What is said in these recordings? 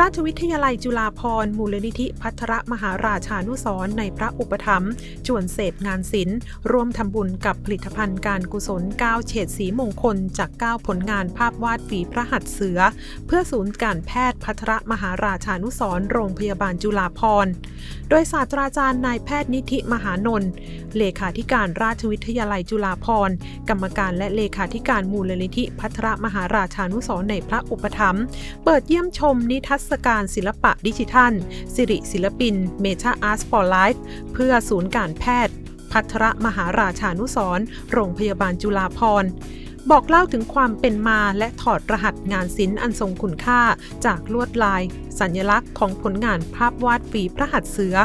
ราชวิทยาลัยจุฬาภรณ์มูลนิธิพัทรมหาราชานุสรในพระอุปถัมภ์จวนเศษงานศิลป์ร่วมทำบุญกับผลิตภัณฑ์การกุศล 9 เฉดสีมงคล จาก 9 ผลงานภาพวาดฝีพระหัตถ์เสือ เพื่อศูนย์การแพทย์พัทรมหาราชานุสรณ์โรงพยาบาลจุฬาภรณ์ โดยศาสตราจารย์นายแพทย์นิธิมหานนท์เลขาธิการราชวิทยาลัยจุฬาภรณ์กรรมการและเลขาธิการมูลนิธิพัทรมหาราชานุสรในพระอุปถัมภ์เปิดเยี่ยมชมนิทรรศการศิลปะดิจิทัล สิริศิลปิน เมชาอาร์ตฟอร์ไลฟ์เพื่อศูนย์การแพทย์ พัทรมหาราชานุสรโรงพยาบาลจุฬาภรณ์ บอกเล่าถึงความเป็นมาและถอดรหัสงานศิลป์อันทรงคุณค่า จากลวดลาย สัญลักษณ์ของผลงานภาพวาดฝีพระหัตถ์เสือ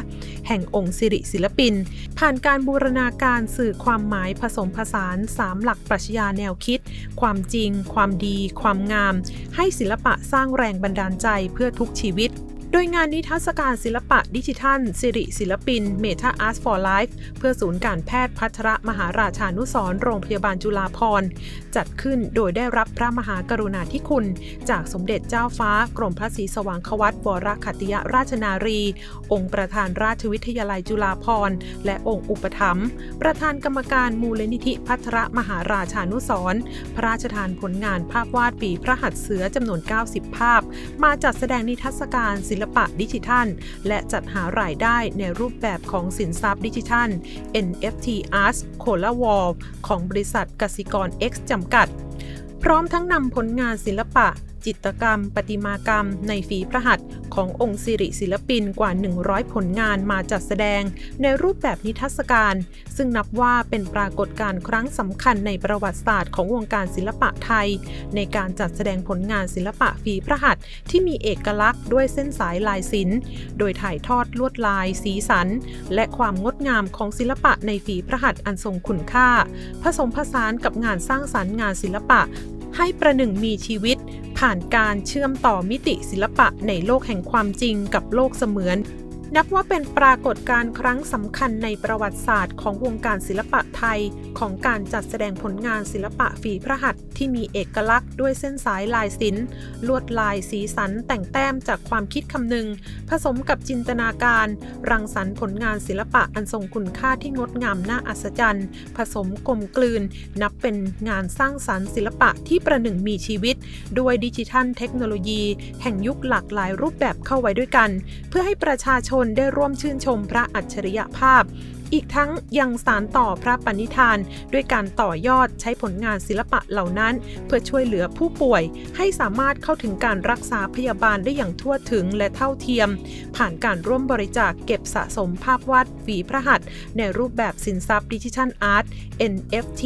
แห่งองค์สิริศิลปิน ผ่านการบูรณาการสื่อความหมายผสมผสาน3หลักปรัชญาแนวคิด ความจริง ความดี ความงาม ให้ศิลปะสร้างแรงบันดาลใจเพื่อทุกชีวิต โดยงานนิทรรศการศิลปะดิจิทัล สิริศิลปิน Meta Art for Life เพื่อศูนย์การแพทย์พัทรมหาราชานุสรณ์โรงพยาบาลจุฬาภรณ์จัดขึ้นโดยได้รับพระมหากรุณาธิคุณ จากสมเด็จเจ้าฟ้ากรมพระศรีสว่างควัตวรขัติยราชนารี องค์ประธานราชวิทยาลัยจุฬาภรณ์และองค์อุปถัมภ์ประธานกรรมการมูลนิธิพัทรมหาราชานุสรณ์พระราชทานผลงานภาพวาดปีพระหัตถ์เสือจำนวน 90 ภาพ มาจัดแสดงนิทรรศการศิลปะดิจิทัล และจัดหารายได้ในรูปแบบของสินทรัพย์ดิจิทัล NFT Arts c o l a w a l ของบริษัทกสิกร X จำกัด พร้อมทั้งนำผลงานศิลปะ จิตกรรม ประติมากรรม ในฝีพระหัตถ์ขององค์สิริศิลปินกว่า 100 ผลงานมาจัดแสดง ในรูปแบบนิทรรศการ ซึ่งนับว่าเป็นปรากฏการณ์ครั้งสำคัญในประวัติศาสตร์ของวงการศิลปะไทย ในการจัดแสดงผลงานศิลปะฝีพระหัตถ์ที่มีเอกลักษณ์ด้วยเส้นสายลายศิลป์โดยถ่ายทอดลวดลาย สีสัน และความงดงามของศิลปะในฝีพระหัตถ์อันทรงคุณค่า ผสมผสานกับงานสร้างสรรค์งานศิลปะให้ประหนึ่งมีชีวิต ผ่านการเชื่อมต่อมิติศิลปะในโลกแห่งความจริงกับโลกเสมือน นับว่าเป็นปรากฏการณ์ครั้งสำคัญในประวัติศาสตร์ของวงการศิลปะไทย ของการจัดแสดงผลงานศิลปะฝีพระหัตถ์ที่มีเอกลักษณ์ด้วยเส้นสายลายศิลป์ลวดลายสีสันแต่งแต้มจากความคิดคำนึง ผสมกับจินตนาการ รังสรรค์ผลงานศิลปะอันทรงคุณค่าที่งดงามน่าอัศจรรย์ ผสมกลมกลืน นับเป็นงานสร้างสรรค์ศิลปะที่ประหนึ่งมีชีวิต ด้วยดิจิทัลเทคโนโลยี แห่งยุคหลากหลายรูปแบบเข้าไว้ด้วยกัน เพื่อให้ประชาชนได้ร่วมชื่นชมพระอัจฉริยภาพ อีกทั้งยังสารต่อพระปณิธาน ด้วยการต่อยอดใช้ผลงานศิลปะเหล่านั้น เพื่อช่วยเหลือผู้ป่วย ให้สามารถเข้าถึงการรักษาพยาบาลได้อย่างทั่วถึงและเท่าเทียม ผ่านการร่วมบริจาคเก็บสะสมภาพวาดฝีพระหัตถ์ในรูปแบบสินทรัพย์ดิจิทัลอาร์ต NFT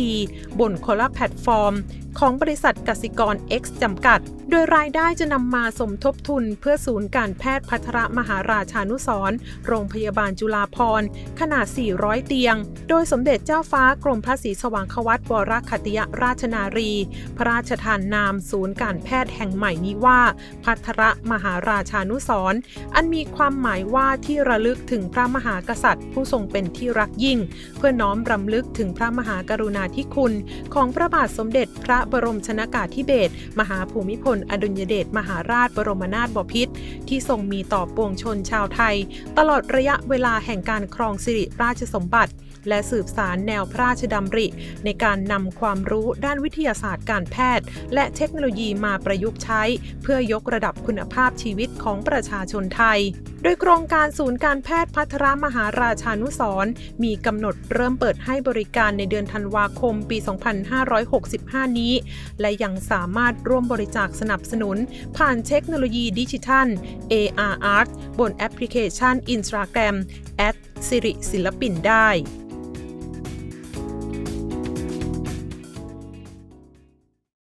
บนคนละแพลตฟอร์ม ของบริษัทกสิกร X จำกัด โดยรายได้จะนำมาสมทบทุนเพื่อศูนย์การแพทย์พัทรมหาราชานุสร์โรงพยาบาลจุฬาภรณ์ขนาด 400 เตียง โดยสมเด็จเจ้าฟ้ากรมพระศรีสว่างควัตวรขัติยราชนารี พระราชทานนามศูนย์การแพทย์แห่งใหม่นี้ว่า พัทรมหาราชานุสร์อันมีความหมายว่าที่ระลึกถึงพระมหากษัตริย์ ผู้ทรงเป็นที่รักยิ่ง เพื่อน้อมรำลึกถึงพระมหากรุณาธิคุณ ของพระบาทสมเด็จพระบรมชนากาธิเบศรมหาภูมิพล อดุลยเดชมหาราชบรมนาถบพิตรที่ทรงมีต่อปวงชนชาวไทย ตลอดระยะเวลาแห่งการครองสิริราชสมบัติ และสืบสารแนวพระราชดำริ ในการนำความรู้ด้านวิทยาศาสตร์การแพทย์ และเทคโนโลยีมาประยุกต์ใช้ เพื่อยกระดับคุณภาพชีวิตของประชาชนไทย โดยโครงการศูนย์การแพทย์พัทรมหาราชานุสรณ์มีกำหนดเริ่มเปิดให้บริการในเดือนธันวาคมปี 2565 นี้ และยังสามารถร่วมบริจาคสนับสนุน ผ่านเทคโนโลยีดิจิทัล AR Art บนแอปพลิเคชัน Instagram แอดสิริศิลปินได้